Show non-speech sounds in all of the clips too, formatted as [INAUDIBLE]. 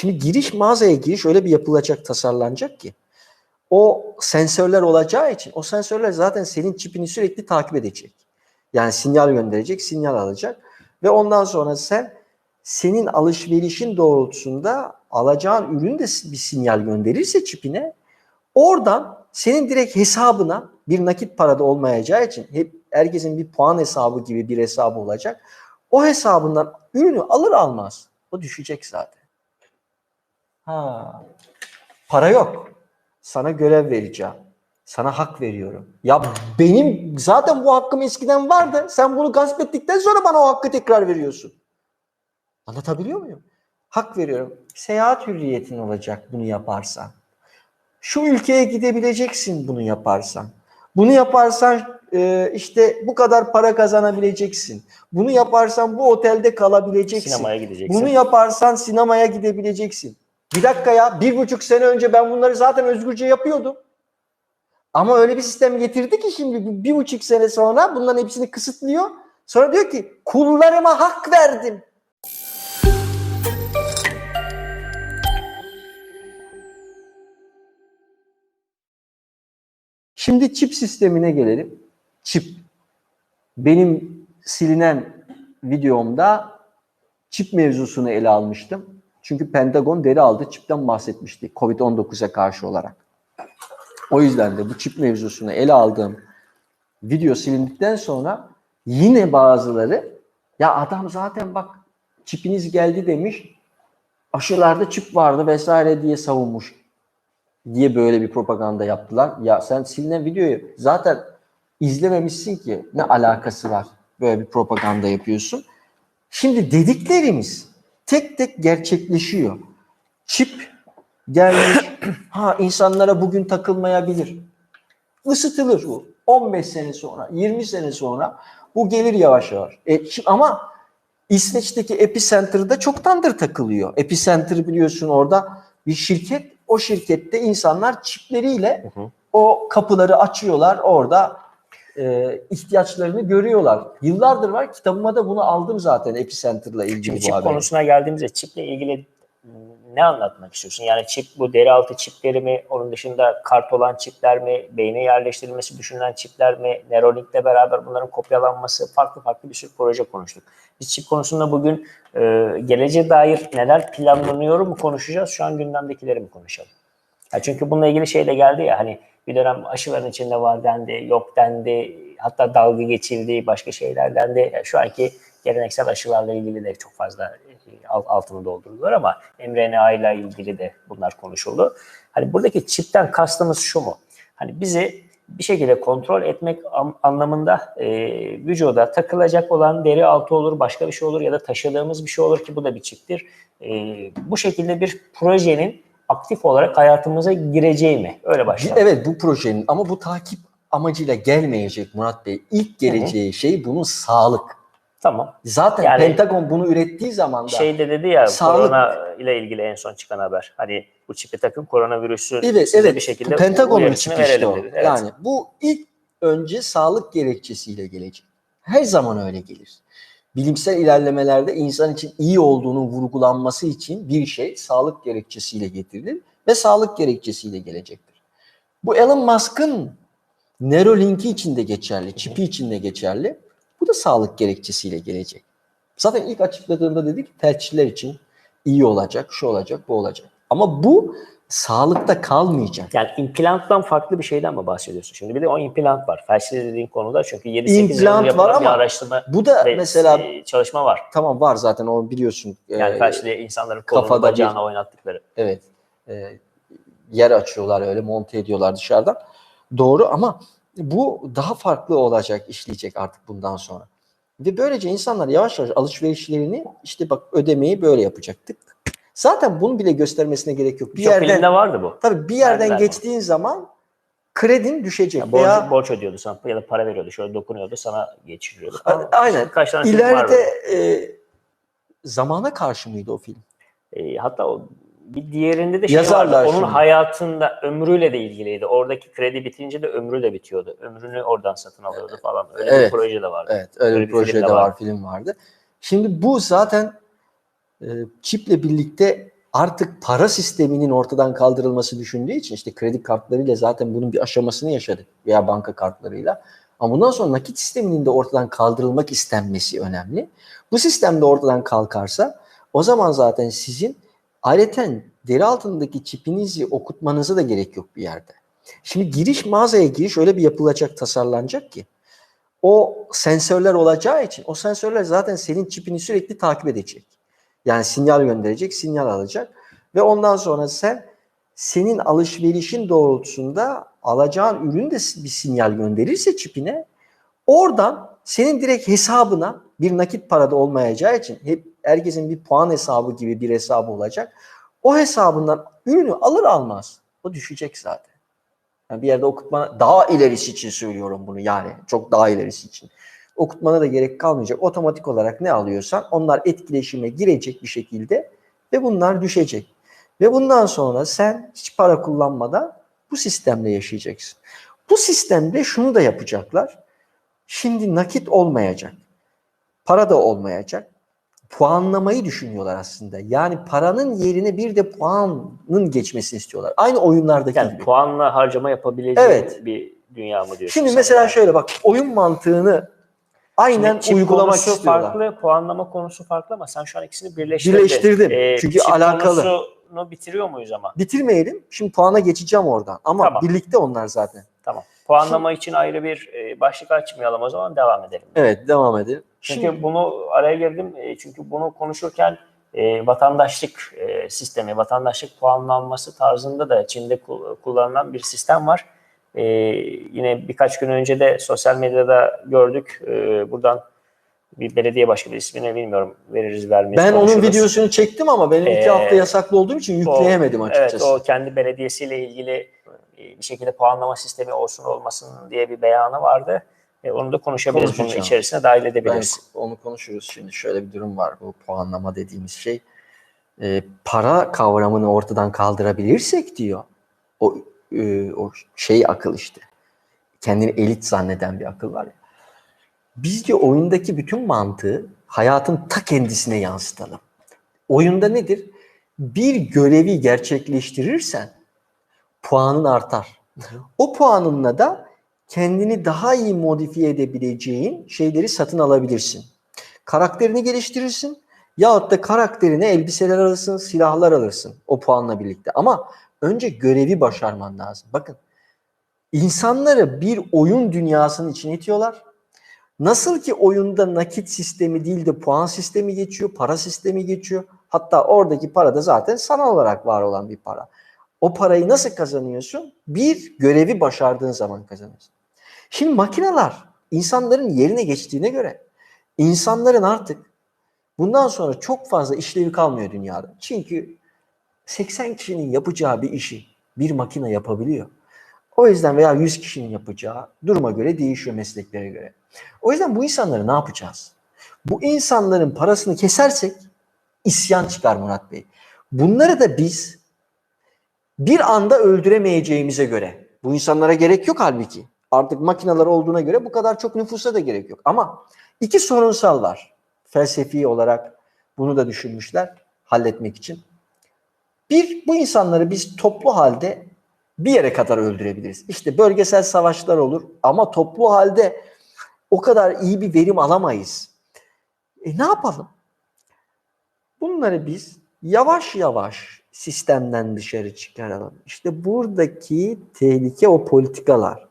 Şimdi giriş mağazaya giriş öyle bir yapılacak, tasarlanacak ki o sensörler olacağı için o sensörler zaten senin çipini sürekli takip edecek. Yani sinyal gönderecek, sinyal alacak ve ondan sonra sen senin alışverişin doğrultusunda alacağın ürün de bir sinyal gönderirse çipine oradan senin direkt hesabına bir nakit parada olmayacağı için hep herkesin bir puan hesabı gibi bir hesabı olacak. O hesabından ürünü alır almaz o düşecek zaten. Ha. Para yok. Sana görev vereceğim. Sana hak veriyorum. Ya benim zaten bu hakkım eskiden vardı. Sen bunu gasp ettikten sonra bana o hakkı tekrar veriyorsun. Anlatabiliyor muyum? Hak veriyorum. Seyahat hürriyetin olacak bunu yaparsan. Şu ülkeye gidebileceksin bunu yaparsan. Bunu yaparsan e, işte bu kadar para kazanabileceksin. Bunu yaparsan bu otelde kalabileceksin. Sinemaya gideceksin. Bunu yaparsan sinemaya gidebileceksin. Bir dakika ya bir buçuk sene önce ben bunları zaten özgürce yapıyordum. Ama öyle bir sistem getirdi ki şimdi bir, buçuk sene sonra bunların hepsini kısıtlıyor. Sonra diyor ki kullarıma hak verdim. Şimdi çip sistemine gelelim. Çip. Benim silinen videomda çip mevzusunu ele almıştım. Çünkü Pentagon deri aldı, çipten bahsetmişti Covid-19'a karşı olarak. O yüzden de bu çip mevzusunu ele aldığım video silindikten sonra yine bazıları ya adam zaten bak çipiniz geldi demiş, aşılarda çip vardı vesaire diye savunmuş diye böyle bir propaganda yaptılar. Ya sen silinen videoyu zaten izlememişsin ki ne alakası var böyle bir propaganda yapıyorsun. Şimdi dediklerimiz tek tek gerçekleşiyor. Çip gelmiş, [COUGHS] ha insanlara bugün takılmayabilir. Isıtılır bu. 15 sene sonra, 20 sene sonra bu gelir yavaş yavaş. E, ama İsveç'teki Epicenter'da çoktandır takılıyor. Epicenter biliyorsun orada bir şirket. O şirkette insanlar çipleriyle Hı hı. o kapıları açıyorlar. Orada e, ihtiyaçlarını görüyorlar. Yıllardır var. Kitabıma da bunu aldım zaten Epicenter'la ilgili Şimdi bu çip haberi. konusuna geldiğimizde çiple ilgili ne anlatmak istiyorsun? Yani çip bu deri altı çipleri mi? Onun dışında kart olan çipler mi? Beyne yerleştirilmesi düşünülen çipler mi? Neuralink'le beraber bunların kopyalanması farklı farklı bir sürü proje konuştuk. Biz çip konusunda bugün e, geleceğe dair neler planlanıyor mu konuşacağız? Şu an gündemdekileri mi konuşalım? Ya çünkü bununla ilgili şey de geldi ya hani bir dönem aşıların içinde var dendi, yok dendi, hatta dalga geçildi, başka şeyler dendi. Yani şu anki geleneksel aşılarla ilgili de çok fazla e, alt- altını doldurdular ama mRNA ile ilgili de bunlar konuşuldu. Hani buradaki çipten kastımız şu mu? Hani bizi bir şekilde kontrol etmek am- anlamında e, vücuda takılacak olan deri altı olur, başka bir şey olur ya da taşıdığımız bir şey olur ki bu da bir çiptir. E, bu şekilde bir projenin aktif olarak hayatımıza gireceği mi? Öyle başlayalım. Evet bu projenin ama bu takip amacıyla gelmeyecek Murat Bey. İlk geleceği şey bunun sağlık. Tamam. Zaten Yani- Pentagon bunu ürettiği zaman da Şey de dedi ya Sağlık- korona ile ilgili en son çıkan haber. Hani bu çipi takın koronavirüsü evet evet bir şekilde Pentagon'un çıkıştı verelim o. dedi. Evet. Yani bu ilk önce sağlık gerekçesiyle gelecek. Her zaman öyle gelir. Bilimsel ilerlemelerde insan için iyi olduğunun vurgulanması için bir şey sağlık gerekçesiyle getirilir ve sağlık gerekçesiyle gelecektir. Bu Elon Musk'ın Neuralink'i için de geçerli, çipi için de geçerli. Bu da sağlık gerekçesiyle gelecek. Zaten ilk açıkladığında dedik felçliler için iyi olacak, şu olacak, bu olacak. Ama bu sağlıkta kalmayacak. Yani implanttan farklı bir şeyden mi bahsediyorsun? Şimdi bir de o implant var. Felçli dediğin konuda çünkü 7-8 İmplant yıldır yapılan var bir ama araştırma Bu da mesela e, çalışma var. tamam var zaten o biliyorsun. Yani Ee, felçli insanların kolunu kafada bacağına oynattıkları. Evet. e, yer açıyorlar öyle monte ediyorlar dışarıdan. Doğru ama bu daha farklı olacak, işleyecek artık bundan sonra. Ve böylece insanlar yavaş yavaş alışverişlerini işte bak ödemeyi böyle yapacaktık. Zaten bunu bile göstermesine gerek yok. Bir Birçok yerden vardı bu. tabii bir yerden Verdiler geçtiğin zaman kredin düşecek Yani borç, veya borç ödüyordu sana ya da para veriyordu. Şöyle dokunuyordu sana geçiriyordu. Falan. aynen. Kaç tane ileride e, zamana karşı mıydı o film? E, hatta o bir diğerinde de şey Yazarlar vardı. Onun şimdi. hayatında ömrüyle de ilgiliydi. Oradaki kredi bitince de ömrü de bitiyordu. Ömrünü oradan satın alıyordu falan. Öyle Evet. bir proje de vardı. Evet öyle Öyle bir bir proje de var, film vardı. Şimdi bu zaten çiple birlikte artık para sisteminin ortadan kaldırılması düşündüğü için işte kredi kartlarıyla zaten bunun bir aşamasını yaşadık veya banka kartlarıyla. Ama bundan sonra nakit sisteminin de ortadan kaldırılmak istenmesi önemli. Bu sistem de ortadan kalkarsa o zaman zaten sizin ayrıca deri altındaki çipinizi okutmanıza da gerek yok bir yerde. Şimdi giriş mağazaya giriş öyle bir yapılacak, tasarlanacak ki o sensörler olacağı için o sensörler zaten senin çipini sürekli takip edecek. Yani sinyal gönderecek, sinyal alacak ve ondan sonra sen senin alışverişin doğrultusunda alacağın ürün de bir sinyal gönderirse çipine oradan senin direkt hesabına bir nakit parada olmayacağı için hep herkesin bir puan hesabı gibi bir hesabı olacak. O hesabından ürünü alır almaz o düşecek zaten. Yani bir yerde okutmana daha ilerisi için söylüyorum bunu yani çok daha ilerisi için. Okutmana da gerek kalmayacak. Otomatik olarak ne alıyorsan onlar etkileşime girecek bir şekilde ve bunlar düşecek. Ve bundan sonra sen hiç para kullanmadan bu sistemle yaşayacaksın. Bu sistemde şunu da yapacaklar. Şimdi nakit olmayacak. Para da olmayacak. Puanlamayı düşünüyorlar aslında. Yani paranın yerine bir de puanın geçmesini istiyorlar. Aynı oyunlardaki Yani gibi. puanla harcama yapabileceği Evet. bir dünya mı diyorsun? Şimdi mesela yani? şöyle bak oyun mantığını aynen Şimdi uygulamak konusu istiyorlar. farklı, puanlama konusu farklı ama sen şu an ikisini birleştirdin. Birleştirdim. Çünkü çip alakalı. konusunu bitiriyor muyuz ama? Bitirmeyelim. Şimdi puana geçeceğim oradan. Ama Tamam. birlikte onlar zaten. Tamam. Puanlama için ayrı bir e, başlık açmayalım o zaman devam edelim. Evet devam edelim. Çünkü Şimdi bunu araya girdim. E, çünkü bunu konuşurken e, vatandaşlık e, sistemi, vatandaşlık puanlanması tarzında da Çin'de ku- kullanılan bir sistem var. E, yine birkaç gün önce de sosyal medyada gördük. E, buradan bir belediye başkanı ismini bilmiyorum veririz vermeyiz. ben onun videosunu çektim ama benim iki Ee, hafta yasaklı olduğum için O- yükleyemedim açıkçası. Evet o kendi belediyesiyle ilgili e, bir şekilde puanlama sistemi olsun olmasın diye bir beyanı vardı. E, onu da konuşabiliriz. Bunun içerisine dahil Ben edebiliriz. onu konuşuruz şimdi. Şöyle bir durum var. Bu puanlama dediğimiz şey. Ee, para kavramını ortadan kaldırabilirsek diyor. O, e, o şey akıl işte. Kendini elit zanneden bir akıl var ya. Biz diyor oyundaki bütün mantığı hayatın ta kendisine yansıtalım. Oyunda nedir? Bir görevi gerçekleştirirsen puanın artar. O puanınla da kendini daha iyi modifiye edebileceğin şeyleri satın alabilirsin. Karakterini geliştirirsin yahut da karakterine elbiseler alırsın, silahlar alırsın o puanla birlikte. Ama önce görevi başarman lazım. Bakın insanları bir oyun dünyasının içine itiyorlar. Nasıl ki oyunda nakit sistemi değil de puan sistemi geçiyor, para sistemi geçiyor. Hatta oradaki para da zaten sanal olarak var olan bir para. O parayı nasıl kazanıyorsun? Bir görevi başardığın zaman kazanıyorsun. Şimdi makineler insanların yerine geçtiğine göre insanların artık bundan sonra çok fazla işlevi kalmıyor dünyada. Çünkü 80 kişinin yapacağı bir işi bir makine yapabiliyor. O yüzden veya 100 kişinin yapacağı duruma göre değişiyor mesleklere göre. O yüzden bu insanları ne yapacağız? Bu insanların parasını kesersek isyan çıkar Murat Bey. Bunları da biz bir anda öldüremeyeceğimize göre bu insanlara gerek yok halbuki. Artık makineler olduğuna göre bu kadar çok nüfusa da gerek yok. Ama iki sorunsal var. Felsefi olarak bunu da düşünmüşler halletmek için. Bir, bu insanları biz toplu halde bir yere kadar öldürebiliriz. İşte bölgesel savaşlar olur ama toplu halde o kadar iyi bir verim alamayız. E ne yapalım? Bunları biz yavaş yavaş sistemden dışarı çıkaralım. İşte buradaki tehlike o politikalar.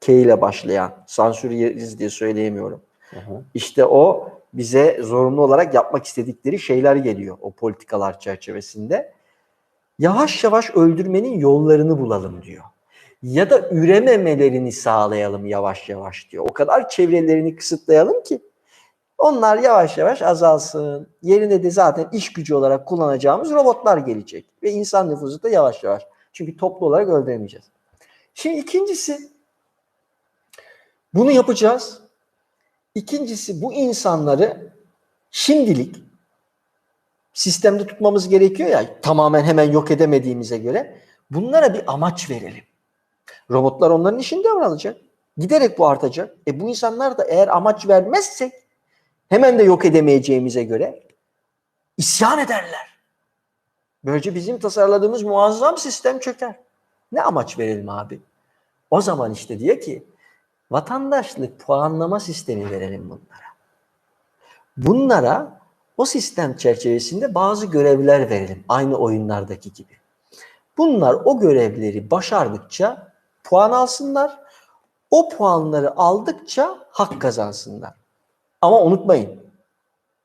K ile başlayan, sansür yeriz diye söyleyemiyorum. Hı hı. İşte o bize zorunlu olarak yapmak istedikleri şeyler geliyor o politikalar çerçevesinde. Yavaş yavaş öldürmenin yollarını bulalım diyor. Ya da ürememelerini sağlayalım yavaş yavaş diyor. O kadar çevrelerini kısıtlayalım ki onlar yavaş yavaş azalsın. Yerine de zaten iş gücü olarak kullanacağımız robotlar gelecek. Ve insan nüfusu da yavaş yavaş. Çünkü toplu olarak öldüremeyeceğiz. Şimdi ikincisi bunu yapacağız. İkincisi bu insanları şimdilik sistemde tutmamız gerekiyor ya tamamen hemen yok edemediğimize göre bunlara bir amaç verelim. Robotlar onların işini devralacak. Giderek bu artacak. E bu insanlar da eğer amaç vermezsek hemen de yok edemeyeceğimize göre isyan ederler. Böylece bizim tasarladığımız muazzam sistem çöker. Ne amaç verelim abi? O zaman işte diyor ki vatandaşlık puanlama sistemi verelim bunlara. Bunlara o sistem çerçevesinde bazı görevler verelim. Aynı oyunlardaki gibi. Bunlar o görevleri başardıkça puan alsınlar. O puanları aldıkça hak kazansınlar. Ama unutmayın.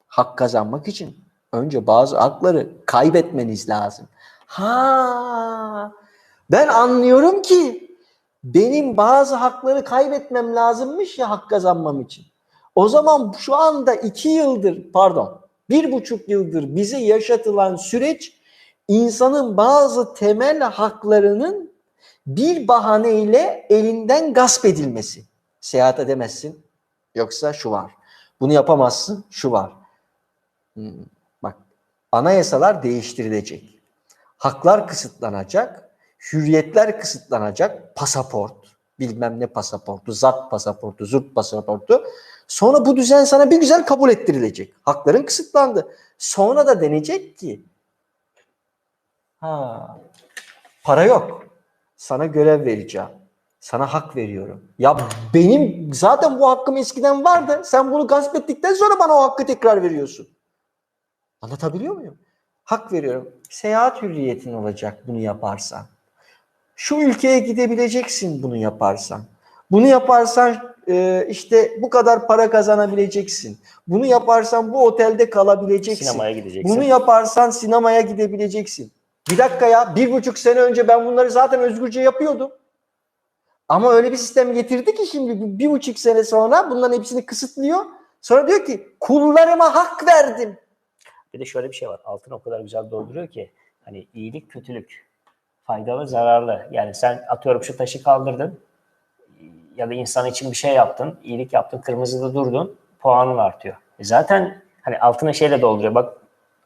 Hak kazanmak için önce bazı hakları kaybetmeniz lazım. Ha, ben anlıyorum ki benim bazı hakları kaybetmem lazımmış ya hak kazanmam için. O zaman şu anda iki yıldır pardon bir buçuk yıldır bize yaşatılan süreç insanın bazı temel haklarının bir bahaneyle elinden gasp edilmesi. Seyahat edemezsin. Yoksa şu var. Bunu yapamazsın. Şu var. Hmm, Bak anayasalar değiştirilecek. Haklar kısıtlanacak. Hürriyetler kısıtlanacak. Pasaport. Bilmem ne pasaportu. Zat pasaportu. Zurt pasaportu. Sonra bu düzen sana bir güzel kabul ettirilecek. Hakların kısıtlandı. Sonra da denecek ki ha para yok. Sana görev vereceğim. Sana hak veriyorum. Ya benim zaten bu hakkım eskiden vardı. Sen bunu gasp ettikten sonra bana o hakkı tekrar veriyorsun. Anlatabiliyor muyum? Hak veriyorum. Seyahat hürriyetin olacak bunu yaparsan. Şu ülkeye gidebileceksin bunu yaparsan. Bunu yaparsan e, işte bu kadar para kazanabileceksin. Bunu yaparsan bu otelde kalabileceksin. Sinemaya gideceksin. Bunu yaparsan sinemaya gidebileceksin. Bir dakika ya, bir buçuk sene önce ben bunları zaten özgürce yapıyordum. Ama öyle bir sistem getirdi ki şimdi bir, buçuk sene sonra bunların hepsini kısıtlıyor. Sonra diyor ki kullarıma hak verdim. Bir de şöyle bir şey var. Altın o kadar güzel dolduruyor ki hani iyilik kötülük, faydalı zararlı. Yani sen atıyorum şu taşı kaldırdın ya da insan için bir şey yaptın, iyilik yaptın, kırmızıda durdun, puanın artıyor. E zaten hani altına şeyle dolduruyor. Bak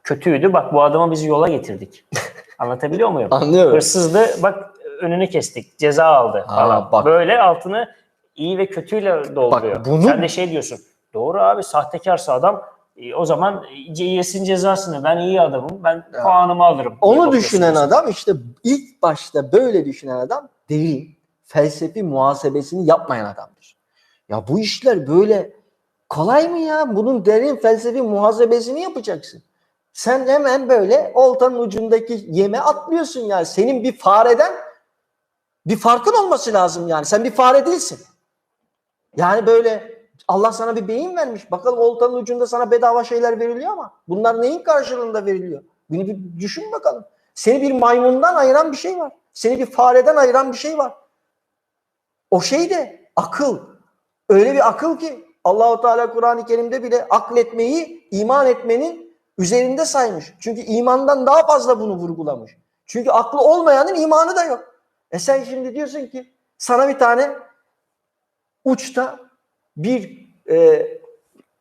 kötüydü, bak bu adamı biz yola getirdik. [LAUGHS] Anlatabiliyor muyum? Anlıyorum. Hırsızdı, bak önünü kestik, ceza aldı Ha, falan. bak. Böyle altını iyi ve kötüyle dolduruyor. Bak, bunu- Sen de şey diyorsun. Doğru abi sahtekarsa adam e, o zaman yesin cezasını. Ben iyi adamım. Ben Ya. puanımı alırım. Onu düşünen adam işte ilk başta böyle düşünen adam derin felsefi muhasebesini yapmayan adamdır. Ya bu işler böyle kolay mı ya? Bunun derin felsefi muhasebesini yapacaksın. Sen hemen böyle oltanın ucundaki yeme atlıyorsun yani. Senin bir fareden bir farkın olması lazım yani. Sen bir fare değilsin. Yani böyle Allah sana bir beyin vermiş. Bakalım oltanın ucunda sana bedava şeyler veriliyor ama bunlar neyin karşılığında veriliyor? Bunu bir düşün bakalım. Seni bir maymundan ayıran bir şey var. Seni bir fareden ayıran bir şey var. O şey de akıl. Öyle bir akıl ki Allahu Teala Kur'an-ı Kerim'de bile akletmeyi iman etmenin üzerinde saymış. Çünkü imandan daha fazla bunu vurgulamış. Çünkü aklı olmayanın imanı da yok. E sen şimdi diyorsun ki sana bir tane uçta bir e,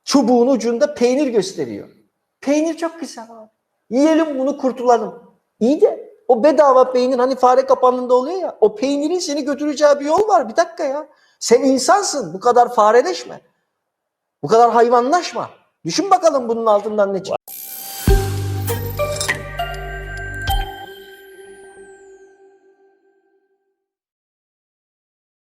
çubuğun ucunda peynir gösteriyor. Peynir çok güzel abi. Yiyelim bunu kurtulalım. İyi de o bedava peynir hani fare kapanında oluyor ya o peynirin seni götüreceği bir yol var. Bir dakika ya. Sen insansın. Bu kadar fareleşme. Bu kadar hayvanlaşma. Düşün bakalım bunun altından ne çıkıyor.